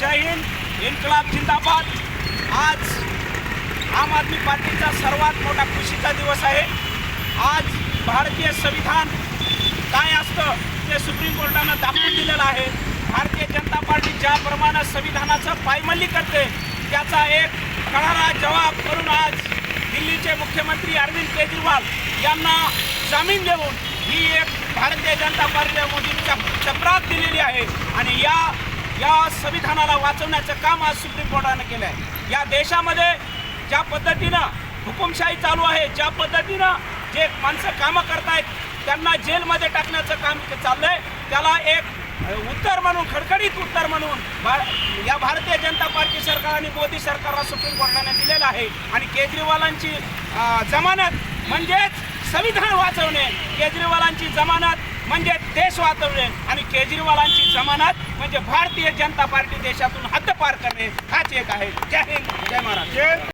जय हिंद इन्कलाब जिंदाबाद. आज आम आदमी पार्टीचा सर्वात मोठा खुशीचा दिवस आहे. आज भारतीय संविधान काय असतं ते सुप्रीम कोर्टानं दाखवून दिलेलं आहे. भारतीय जनता पार्टी ज्याप्रमाणे संविधानाचं पायमल्ली करते त्याचा एक करारा जवाब करून आज दिल्लीचे मुख्यमंत्री अरविंद केजरीवाल यांना जामीन देऊन ही एक भारतीय जनता पार्टीच्या मोदींच्या चपराक दिलेली आहे. आणि या या संविधानाला वाचवण्याचं काम आज सुप्रीम कोर्टानं केलं आहे या देशामध्ये ज्या पद्धतीनं हुकुमशाही चालू आहे ज्या पद्धतीनं जे माणसं कामं करतायत त्यांना जेलमध्ये टाकण्याचं काम चाललंय. त्याला एक उत्तर म्हणून खडखडीत उत्तर म्हणून भा- या भारतीय जनता पार्टी सरकार आणि मोदी सरकारला सुप्रीम कोर्टाने दिलेलं आहे. आणि केजरीवालांची जमानत म्हणजेच संविधान वाचवणे. केजरीवालांची जमानत म्हणजे देश वाचवणे आणि केजरीवालांची जमानत म्हणजे भारतीय जनता पार्टी देशातून हद्दपार करणे हाच एक आहे. जय हिंद जय महाराज